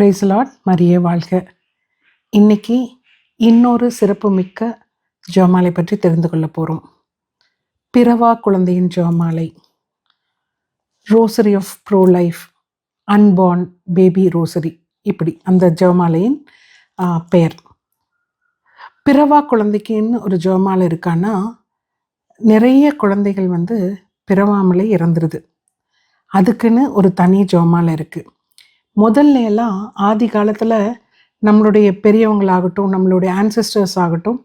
பிரைஸ்லாட் மரியே வாழ்க. இன்னைக்கு இன்னொரு சிறப்புமிக்க ஜோமாலை பற்றி தெரிந்து கொள்ள போகிறோம் பிறவா குழந்தையின் ஜோமாலை rosary of pro life unborn baby rosary இப்படி அந்த ஜோமாலையின் பெயர். பிறவா குழந்தைக்குன்னு ஒரு ஜோமாலை இருக்கான்னா நிறைய குழந்தைகள் வந்து பிறவாமலே இறந்துருது. அதுக்குன்னு ஒரு தனி ஜோமாலை இருக்குது முதல்ல எல்லாம் ஆதி காலத்தில் நம்மளுடைய பெரியவங்களாகட்டும் நம்மளுடைய ஆன்சிஸ்டர்ஸ் ஆகட்டும்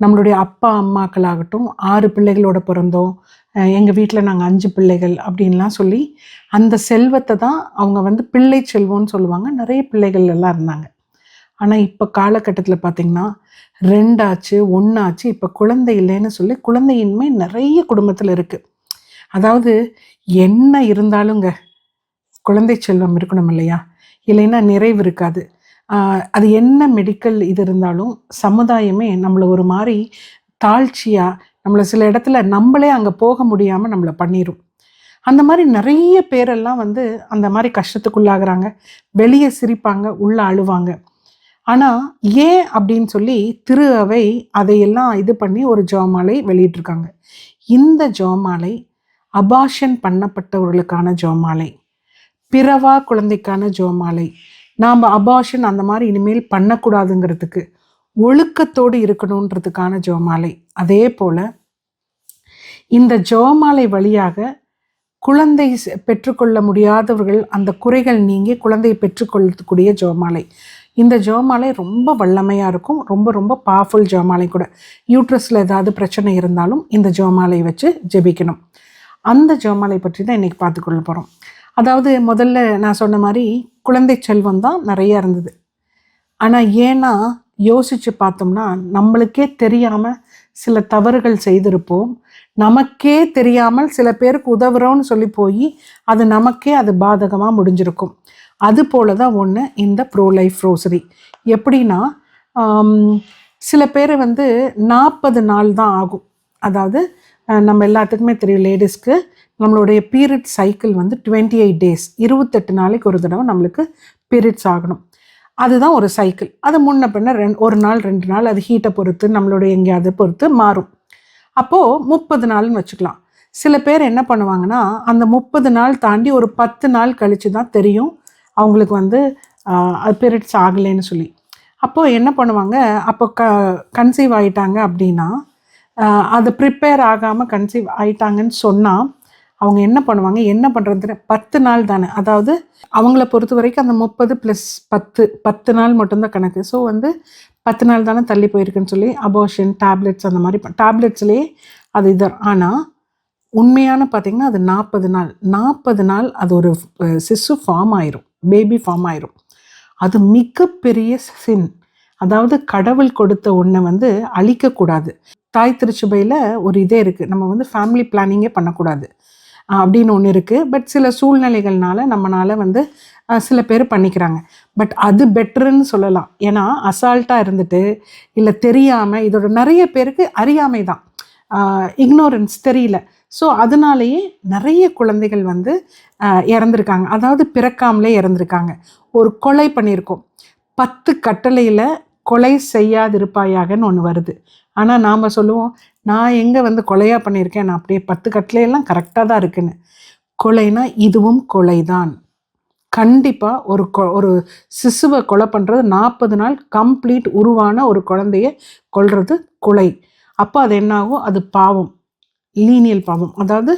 நம்மளுடைய அப்பா அம்மாக்களாகட்டும் ஆறு பிள்ளைகளோட பிறந்தோம் எங்கள் வீட்டில் நாங்கள் அஞ்சு பிள்ளைகள் அப்படின்லாம் சொல்லி அந்த செல்வத்தை தான் அவங்க வந்து பிள்ளை செல்வம்னு சொல்லுவாங்க. நிறைய பிள்ளைகள் எல்லாம் இருந்தாங்க. ஆனால் இப்போ காலகட்டத்தில் பார்த்திங்கன்னா ரெண்டாச்சு ஒன்றாச்சு இப்போ குழந்தை இல்லைன்னு சொல்லி குழந்தையின்மை நிறைய குடும்பத்தில் இருக்குது அதாவது என்ன இருந்தாலுங்க குழந்தை செல்வம் இருக்கணும் இல்லையா? இல்லைன்னா நிறைவு இருக்காது. அது என்ன மெடிக்கல் இது இருந்தாலும் சமுதாயமே நம்மளை ஒரு மாதிரி தாழ்ச்சியாக நம்மளை சில இடத்துல நம்மளே அங்கே போக முடியாமல் நம்மளை பண்ணிடும் அந்த மாதிரி நிறைய பேரெல்லாம் வந்து அந்த மாதிரி கஷ்டத்துக்குள்ளாகிறாங்க. வெளியே சிரிப்பாங்க உள்ள அழுவாங்க. ஆனால் ஏன் அப்படின்னு சொல்லி திரு அவை அதையெல்லாம் இது பண்ணி ஒரு ஜோமாலை வெளியிட்டிருக்காங்க. இந்த ஜோமாலை அபாஷன் பண்ணப்பட்டவர்களுக்கான ஜோமாலை பிறவா குழந்தைக்கான ஜோமாலை. நாம் அபாஷன் அந்த மாதிரி இனிமேல் பண்ணக்கூடாதுங்கிறதுக்கு ஒழுக்கத்தோடு இருக்கணுன்றதுக்கான ஜோமாலை. அதே போல் இந்த ஜோமாலை வழியாக குழந்தை பெற்றுக்கொள்ள முடியாதவர்கள் அந்த குறைகள் நீங்கி குழந்தையை பெற்றுக்கொள்ளக்கூடிய ஜோமாலை. இந்த ஜோமாலை ரொம்ப வல்லமையாக இருக்கும். ரொம்ப ரொம்ப பவர்ஃபுல் ஜோமாலை கூட. யூட்ரஸில் ஏதாவது பிரச்சனை இருந்தாலும் இந்த ஜோமாலை வச்சு ஜெபிக்கணும். அந்த ஜோமாலை பற்றி தான் இன்றைக்கி பார்த்துக்கொள்ள போகிறோம் அதாவது முதல்ல நான் சொன்ன மாதிரி குழந்தை செல்வம் தான் நிறைய இருந்தது. ஆனால் ஏன்னா யோசித்து பார்த்தோம்னா நம்மளுக்கே தெரியாமல் சில தவறுகள் செய்திருப்போம். நமக்கே தெரியாமல் சில பேருக்கு உதவுறோன்னு சொல்லி போய் அது நமக்கே அது பாதகமாக முடிஞ்சிருக்கும். அது போல தான் ஒன்று இந்த ப்ரோ லைஃப் ரோசரி எப்படின்னா சில பேர் வந்து நாற்பது நாள் தான் ஆகும். அதாவது நம்ம எல்லாத்துக்குமே தெரியும் லேடிஸ்க்கு நம்மளுடைய பீரியட் சைக்கிள் வந்து டுவெண்ட்டி எயிட் டேஸ் இருபத்தெட்டு நாளைக்கு ஒரு தடவை நம்மளுக்கு பீரியட்ஸ் ஆகணும். அதுதான் ஒரு சைக்கிள் அது முன்ன பின்ன ரெண் ஒரு நாள் ரெண்டு நாள் அது ஹீட்டை பொறுத்து நம்மளுடைய எங்கேயாவது பொறுத்து மாறும். அப்போது முப்பது நாள்னு வச்சுக்கலாம். சில பேர் என்ன பண்ணுவாங்கன்னா அந்த முப்பது நாள் தாண்டி ஒரு பத்து நாள் கழித்து தான் தெரியும் அவங்களுக்கு வந்து பீரியட்ஸ் ஆகலைன்னு சொல்லி. அப்போது என்ன பண்ணுவாங்க அப்போ க கன்சீவ் ஆகிட்டாங்க அப்படின்னா அது ப்ரிப்பேர் ஆகாமல் கன்சீவ் ஆயிட்டாங்கன்னு சொன்னால் அவங்க என்ன பண்ணுவாங்க என்ன பண்ணுறது பத்து நாள் தானே. அதாவது அவங்கள பொறுத்த வரைக்கும் அந்த முப்பது ப்ளஸ் பத்து பத்து நாள் மட்டும்தான் கணக்கு. ஸோ வந்து பத்து நாள் தானே தள்ளி போயிருக்குன்னு சொல்லி அபோஷன் டேப்லெட்ஸ் அந்த மாதிரி டேப்லெட்ஸ்லேயே அது இது ஆனால் உண்மையான பார்த்தீங்கன்னா அது நாற்பது நாள். நாற்பது நாள் அது ஒரு சிசு ஃபார்ம் ஆயிரும். பேபி ஃபார்ம் ஆயிரும். அது மிகப்பெரிய சின் அதாவது கடவுள் கொடுத்த ஒன்றை வந்து அழிக்கக்கூடாது. தாய் திருச்சுபையில் ஒரு இதே இருக்குது நம்ம வந்து ஃபேமிலி பிளானிங்கே பண்ணக்கூடாது. அப்படின்னு ஒன்று இருக்குது பட் சில சூழ்நிலைகள்னால நம்மளால் வந்து சில பேர் பண்ணிக்கிறாங்க. பட் அது பெட்டர்னு சொல்லலாம். ஏன்னா அசால்ட்டாக இருந்துட்டு இல்லை தெரியாமல் இதோட நிறைய பேருக்கு அறியாமை தான். இக்னோரன்ஸ் தெரியல. ஸோ அதனாலேயே நிறைய குழந்தைகள் வந்து இறந்துருக்காங்க. அதாவது பிறக்காமலே இறந்துருக்காங்க. ஒரு கொலை பண்ணியிருக்கோம். பத்து கட்டளையில் கொலை செய்யாதிருப்பாயாகன்னு ஒன்று வருது. ஆனால் நாம் சொல்லுவோம் நான் எங்கே வந்து கொலையாக பண்ணியிருக்கேன்? நான் அப்படியே பத்து கட்டிலையெல்லாம் கரெக்டாக தான் இருக்குன்னு. கொலைனா இதுவும் கொலை தான் கண்டிப்பாக ஒரு கொ ஒரு சிசுவை கொலை பண்ணுறது நாற்பது நாள் கம்ப்ளீட் உருவான ஒரு குழந்தைய கொள்வது கொலை. அப்போ அது என்னாகும்? அது பாவம். லீனியல் பாவம். அதாவது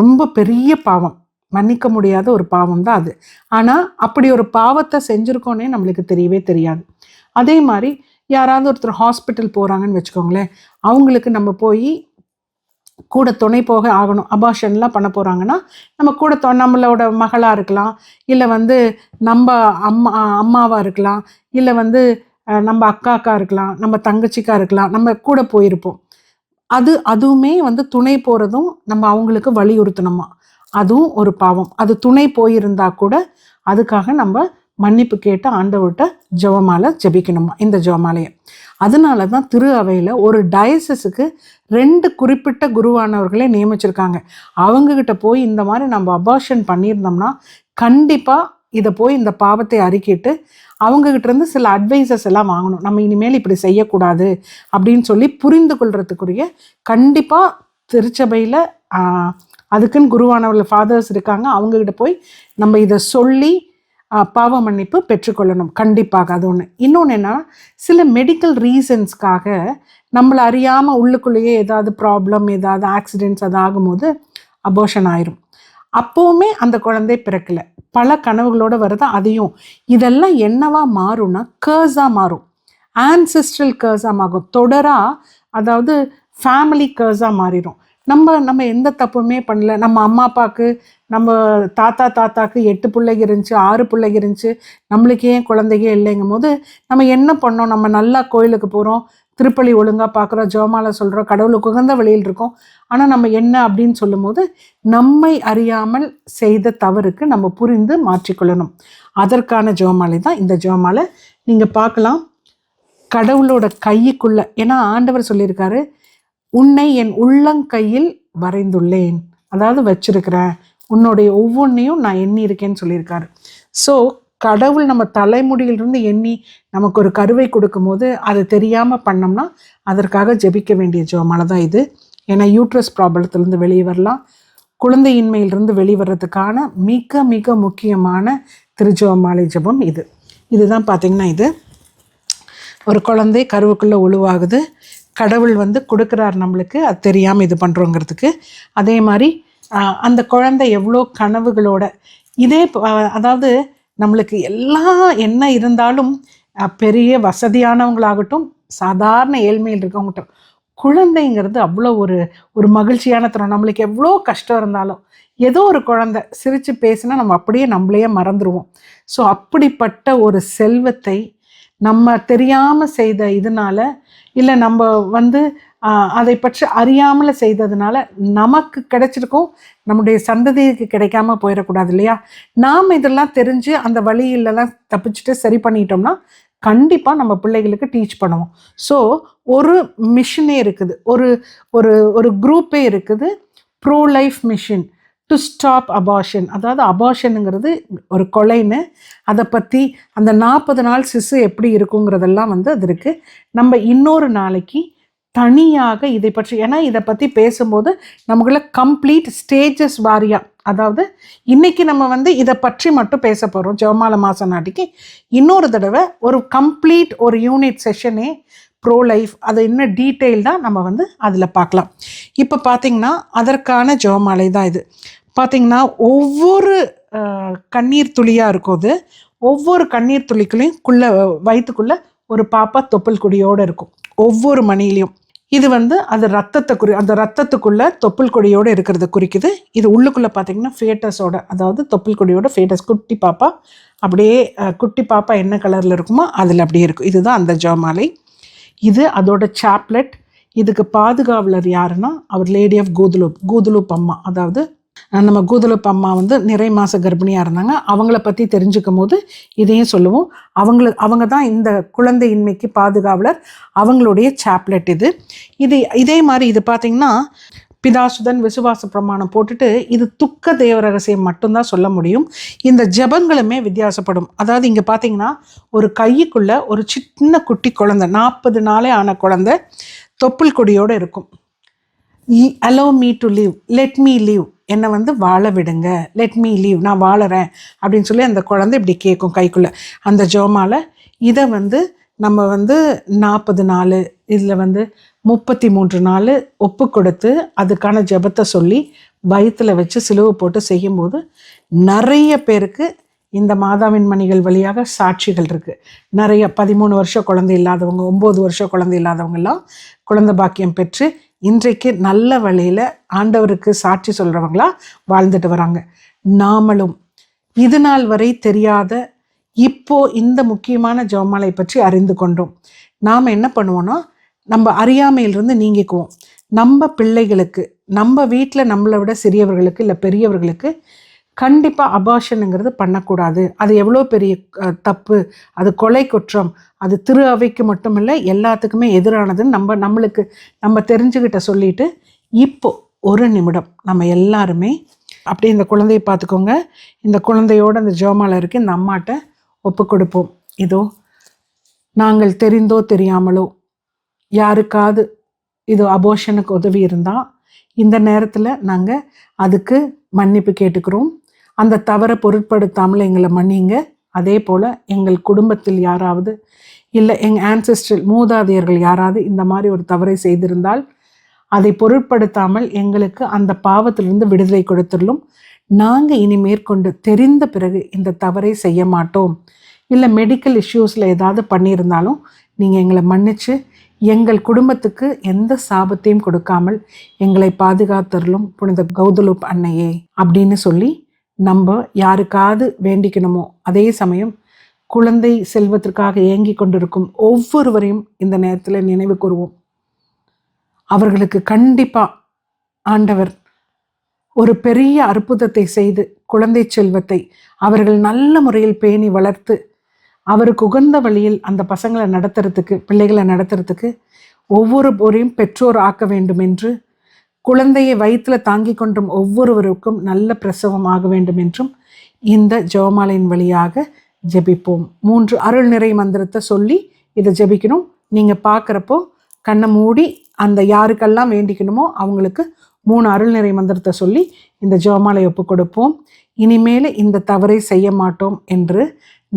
ரொம்ப பெரிய பாவம். மன்னிக்க முடியாத ஒரு பாவம் தான் அது. ஆனால் அப்படி ஒரு பாவத்தை செஞ்சுருக்கோன்னே நம்மளுக்கு தெரியவே தெரியாது. அதே மாதிரி யாராவது ஒருத்தர் ஹாஸ்பிட்டல் போகிறாங்கன்னு வச்சுக்கோங்களேன் அவங்களுக்கு நம்ம போய் கூட துணை போக ஆகணும். அபாஷன்லாம் பண்ண போகிறாங்கன்னா நம்ம கூட தொ நம்மளோட மகளாக இருக்கலாம் இல்லை வந்து நம்ம அம்மா அம்மாவாக இருக்கலாம் இல்லை வந்து நம்ம அக்காக்கா இருக்கலாம் நம்ம தங்கச்சிக்கா இருக்கலாம் நம்ம கூட போயிருப்போம். அது அதுவுமே வந்து துணை போகிறதும் நம்ம அவங்களுக்கு வலியுறுத்தணுமா? அதுவும் ஒரு பாவம். அது துணை போயிருந்தா கூட அதுக்காக நம்ம மன்னிப்பு கேட்டு ஆண்டவர்கிட்ட ஜெபமாலை ஜெபிக்கணுமா? இந்த ஜெபமாலையை. அதனால தான் திரு அவையில் ஒரு டயசஸுக்கு ரெண்டு குறிப்பிட்ட குருவானவர்களே நியமிச்சிருக்காங்க. அவங்கக்கிட்ட போய் இந்த மாதிரி நம்ம அபார்ஷன் பண்ணியிருந்தோம்னா கண்டிப்பாக இதை போய் இந்த பாவத்தை அறிக்கிட்டு அவங்ககிட்ட இருந்து சில அட்வைசஸ் எல்லாம் வாங்கணும். நம்ம இனிமேல் இப்படி செய்யக்கூடாது அப்படின்னு சொல்லி புரிந்து கொள்றதுக்குரிய கண்டிப்பாக திருச்சபையில் அதுக்குன்னு குருவானவர்கள் ஃபாதர்ஸ் இருக்காங்க. அவங்கக்கிட்ட போய் நம்ம இதை சொல்லி பாவ மன்னிப்பு பெற்றுக்கொள்ளணும். கண்டிப்பாக. அது ஒன்று இன்னொன்று என்ன? சில மெடிக்கல் ரீசன்ஸ்க்காக நம்மளை அறியாமல் உள்ளுக்குள்ளேயே ஏதாவது ப்ராப்ளம் ஏதாவது ஆக்சிடென்ட்ஸ் அது ஆகும்போது அபோஷன் ஆயிரும். அப்போவுமே அந்த குழந்தை பிறக்கல. பல கனவுகளோட வருது அதையும். இதெல்லாம் என்னவா மாறும்னா கேர்ஸாக மாறும். ஆன்சிஸ்ட்ரல் கேர்ஸாக மாறும். தொடராக அதாவது ஃபேமிலி கேர்ஸாக மாறிடும் நம்ம நம்ம எந்த தப்புமே பண்ணல. நம்ம அம்மா அப்பாவுக்கு நம்ம தாத்தா தாத்தாக்கு எட்டு பிள்ளைங்க இருந்துச்சு ஆறு பிள்ளைங்க இருந்துச்சு நம்மளுக்கு ஏன் குழந்தைங்க இல்லைங்கும் போது நம்ம என்ன பண்ணோம்? நம்ம நல்லா கோயிலுக்கு போகிறோம் திருப்பலி ஒழுங்காக பார்க்குறோம் ஜோமால சொல்கிறோம் கடவுளுக்கு உகந்த வழியில் இருக்கோம். ஆனால் நம்ம என்ன அப்படின்னு சொல்லும்போது நம்மை அறியாமல் செய்த தவறுக்கு நம்ம புரிந்து மாற்றிக்கொள்ளணும். அதற்கான ஜோமாலை தான் இந்த ஜோமாலை நீங்கள் பார்க்கலாம். கடவுளோட கைக்குள்ளே ஏன்னா ஆண்டவர் சொல்லியிருக்காரு உன்னை என் உள்ளங்கையில் வரைந்துள்ளேன். அதாவது வச்சிருக்கிறேன். உன்னுடைய ஒவ்வொன்றையும் நான் எண்ணி இருக்கேன்னு சொல்லியிருக்காரு. ஸோ கடவுள் நம்ம தலைமுடியிலிருந்து எண்ணி நமக்கு ஒரு கருவை கொடுக்கும்போது அது தெரியாமல் பண்ணோம்னா அதற்காக ஜெபிக்க வேண்டிய ஜெபமால தான் இது. ஏன்னா யூட்ரஸ் ப்ராப்ளத்திலேருந்து வெளியே வரலாம். குழந்தையின்மையிலிருந்து வெளிவரதுக்கான மிக மிக முக்கியமான திருஜோமாலை ஜெபம் இது. இதுதான் பார்த்திங்கன்னா இது. ஒரு குழந்தை கருவுக்குள்ளே உழுவாகுது. கடவுள் வந்து கொடுக்குறார் நம்மளுக்கு. அது தெரியாமல் இது பண்ணுறோங்கிறதுக்கு அதே மாதிரி அந்த குழந்தை எவ்வளோ கனவுகளோட. இதே அதாவது நம்மளுக்கு எல்லாம் என்ன இருந்தாலும் பெரிய வசதியானவங்களாகட்டும் சாதாரண ஏழ்மையில் இருக்கவங்கட்டும் குழந்தைங்கிறது அவ்வளோ ஒரு ஒரு மகிழ்ச்சியான தருணம். நம்மளுக்கு எவ்வளோ கஷ்டம் இருந்தாலும் ஏதோ ஒரு குழந்தை சிரித்து பேசினா நம்ம அப்படியே நம்மளையே மறந்துடுவோம் ஸோ அப்படிப்பட்ட ஒரு செல்வத்தை நம்ம தெரியாமல் செய்த இதனால இல்லை நம்ம வந்து அதை பற்றி அறியாமல் செய்ததுனால நமக்கு கிடைச்சிருக்கும் நம்முடைய சந்ததிக்கு கிடைக்காம போயிடக்கூடாது இல்லையா? நாம் இதெல்லாம் தெரிஞ்சு அந்த வழியிலலாம் தப்பிச்சுட்டு சரி பண்ணிட்டோம்னா கண்டிப்பாக நம்ம பிள்ளைகளுக்கு டீச் பண்ணுவோம். ஸோ ஒரு மிஷினே இருக்குது. ஒரு ஒரு ஒரு குரூப்பே இருக்குது. Pro life mission to stop abortion அதாவது அபார்ஷனுங்கிறது ஒரு கொலைன்னு அதை பற்றி அந்த நாற்பது நாள் சிசு எப்படி இருக்குங்கிறதெல்லாம் வந்து அது இருக்குது நம்ம இன்னொரு நாளைக்கு தனியாக இதை பற்றி ஏன்னா இதை பற்றி பேசும்போது நமக்குள்ள கம்ப்ளீட் ஸ்டேஜஸ் வாரியாக அதாவது இன்றைக்கி நம்ம வந்து இதை பற்றி மட்டும் பேச போகிறோம் ஜெவமால மாச நாட்டிக்கு இன்னொரு தடவை ஒரு கம்ப்ளீட் ஒரு யூனிட் செஷனே ப்ரோ லைஃப் அது இன்னும் டீட்டெயில்டாக நம்ம வந்து அதில் பார்க்கலாம். இப்போ பார்த்தீங்கன்னா அதற்கான ஜெவமாலை தான் இது. பார்த்தீங்கன்னா ஒவ்வொரு கண்ணீர் துளியாக இருக்கும் அது. ஒவ்வொரு கண்ணீர் துளிக்குள்ளேயும் குள்ளே வயிற்றுக்குள்ளே ஒரு பாப்பா தொப்புள் கொடியோடு இருக்கும். ஒவ்வொரு மணிலையும் இது வந்து அது ரத்தத்தை குறி அந்த ரத்தத்துக்குள்ளே தொப்புள் கொடியோடு இருக்கிறத குறிக்குது. இது உள்ளுக்குள்ளே பார்த்தீங்கன்னா ஃபேட்டஸோட அதாவது தொப்புள் கொடியோட ஃபேட்டஸ் குட்டி பாப்பா. அப்படியே குட்டி பாப்பா என்ன கலரில் இருக்குமோ அதில் அப்படியே இருக்கும். இதுதான் அந்த ஜெபமாலை. இது அதோட சாப்லெட் இதுக்கு பாதுகாவலர் யாருன்னா அவர் லேடி ஆஃப் கூதுலூப் கூதுலூப் அம்மா. அதாவது நம்ம கூதுலூப் அம்மா வந்து நிறை மாத கர்ப்பிணியாக இருந்தாங்க. அவங்கள பற்றி தெரிஞ்சுக்கும் போது இதையும் சொல்லுவோம். அவங்கள அவங்க தான் இந்த குழந்தையின்மைக்கு பாதுகாவலர். அவங்களுடைய சாப்லெட் இது. இது இதே மாதிரி இது பார்த்திங்கன்னா பிதாசுதன் விசுவாச பிரமாணம் போட்டுட்டு இது துக்க தேவ ரகசியம் மட்டும்தான் சொல்ல முடியும். இந்த ஜெபங்களுமே வித்தியாசப்படும். அதாவது இங்கே பார்த்தீங்கன்னா ஒரு கைக்குள்ள ஒரு சின்ன குட்டி குழந்தை நாற்பது நாளே ஆன குழந்தை தொப்புள் கொடியோடு இருக்கும். Allow me to leave let me leave என்னை வந்து வாழ விடுங்க. லெட் மீ லீவ் நான் வாழறேன். அப்படின்னு சொல்லி அந்த குழந்தை இப்படி கேட்கும் கைக்குள்ளே. அந்த ஜோமால இதை வந்து நம்ம வந்து நாற்பது நாள் இதில் வந்து முப்பத்தி மூன்று நாள் ஒப்பு கொடுத்து அதுக்கான ஜெபத்தை சொல்லி பயத்தில் வச்சு சிலுவை போட்டு செய்யும்போது நிறைய பேருக்கு இந்த மாதாவின் மணிகள் வழியாக சாட்சிகள் இருக்குது நிறைய பதிமூணு வருஷம் குழந்தை இல்லாதவங்க ஒம்பது வருஷம் குழந்தை இல்லாதவங்கெல்லாம் குழந்தை பாக்கியம் பெற்று இன்றைக்கு நல்ல வழியில் ஆண்டவருக்கு சாட்சி சொல்கிறவங்களா வாழ்ந்துட்டு வராங்க. நாமளும் இது நாள் வரை தெரியாத இப்போ இந்த முக்கியமான ஜெபமாலை பற்றி அறிந்து கொண்டோம். நாம் என்ன பண்ணுவோன்னா நம்ம அறியாமையிலிருந்து நீங்கிக்குவோம். நம்ம பிள்ளைகளுக்கு நம்ம வீட்டில் நம்மளை விட சிறியவர்களுக்கு இல்லை பெரியவர்களுக்கு கண்டிப்பாக அபாஷனுங்கிறது பண்ணக்கூடாது. அது எவ்வளோ பெரிய தப்பு அது கொலை குற்றம் அது திரு அவைக்கு மட்டும் இல்லை எல்லாத்துக்குமே எதிரானதுன்னு நம்ம நம்மளுக்கு நம்ம தெரிஞ்சுக்கிட்ட சொல்லிட்டு இப்போ ஒரு நிமிடம் நம்ம எல்லாருமே அப்படியே இந்த குழந்தையை பார்த்துக்கோங்க. இந்த குழந்தையோட அந்த ஜோமாலை இருக்கு இந்த அம்மாட்ட ஒப்பு கொடுப்போம். இதோ நாங்கள் தெரிந்தோ தெரியாமலோ யாருக்காவது இது அபோஷனுக்கு உதவி இருந்தால் இந்த நேரத்தில் நாங்கள் அதுக்கு மன்னிப்பு கேட்டுக்கிறோம். அந்த தவறை பொருட்படுத்தாமல் எங்களை மன்னிங்க. அதே போல் எங்கள் குடும்பத்தில் யாராவது இல்லை எங்கள் ஆன்செஸ்ட்ரல் மூதாதையர்கள் யாராவது இந்த மாதிரி ஒரு தவறை செய்திருந்தால் அதை பொருட்படுத்தாமல் எங்களுக்கு அந்த பாவத்திலிருந்து விடுதலை கொடுத்துள்ளும் நாங்கள் இனி மேற்கொண்டு தெரிந்த பிறகு இந்த தவறை செய்ய மாட்டோம். இல்லை மெடிக்கல் இஷ்யூஸில் ஏதாவது பண்ணியிருந்தாலும் நீங்கள் எங்களை மன்னித்து எங்கள் குடும்பத்துக்கு எந்த சாபத்தையும் கொடுக்காமல் எங்களை பாதுகாத்தருளும் புனித கௌதலுப் அன்னையே அப்படின்னு சொல்லி நம்ம யாருக்காவது வேண்டிக்கணுமோ அதே சமயம் குழந்தை செல்வத்திற்காக ஏங்கி கொண்டிருக்கும் ஒவ்வொருவரையும் இந்த நேரத்தில் நினைவு கூறுவோம். அவர்களுக்கு கண்டிப்பாக ஆண்டவர் ஒரு பெரிய அற்புதத்தை செய்து குழந்தை செல்வத்தை அவர்கள் நல்ல முறையில் பேணி வளர்த்து அவருக்கு உகந்த வழியில் அந்த பசங்களை நடத்துறதுக்கு பிள்ளைகளை நடத்துறதுக்கு ஒவ்வொரு போரையும் பெற்றோர் ஆக்க வேண்டும் என்று குழந்தையை வயிற்றில் தாங்கி கொண்டும் ஒவ்வொருவருக்கும் நல்ல பிரசவம் ஆக வேண்டும் என்றும் இந்த ஜெபமாலையின் வழியாக ஜெபிப்போம். மூன்று அருள் நிறை மந்திரத்தை சொல்லி இதை ஜெபிக்கணும். நீங்கள் பார்க்குறப்போ கண்ணை மூடி அந்த யாருக்கெல்லாம் வேண்டிக்கணுமோ அவங்களுக்கு மூணு அருள் நிறை மந்திரத்தை சொல்லி இந்த ஜெபமாலை ஒப்பு கொடுப்போம். இனிமேல் இந்த தவறை செய்ய மாட்டோம் என்று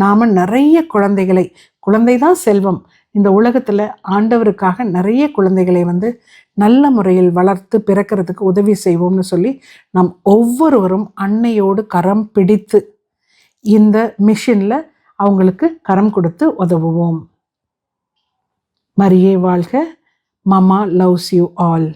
நாம் நிறைய குழந்தைகளை குழந்தை தான் செல்வம். இந்த உலகத்தில் ஆண்டவருக்காக நிறைய குழந்தைகளை வந்து நல்ல முறையில் வளர்த்து பிறக்கிறதுக்கு உதவி செய்வோம்னு சொல்லி நாம் ஒவ்வொருவரும் அன்னையோடு கரம் பிடித்து இந்த மிஷினில் அவங்களுக்கு கரம் கொடுத்து உதவுவோம். மரியே வாழ்க. Mama loves you all.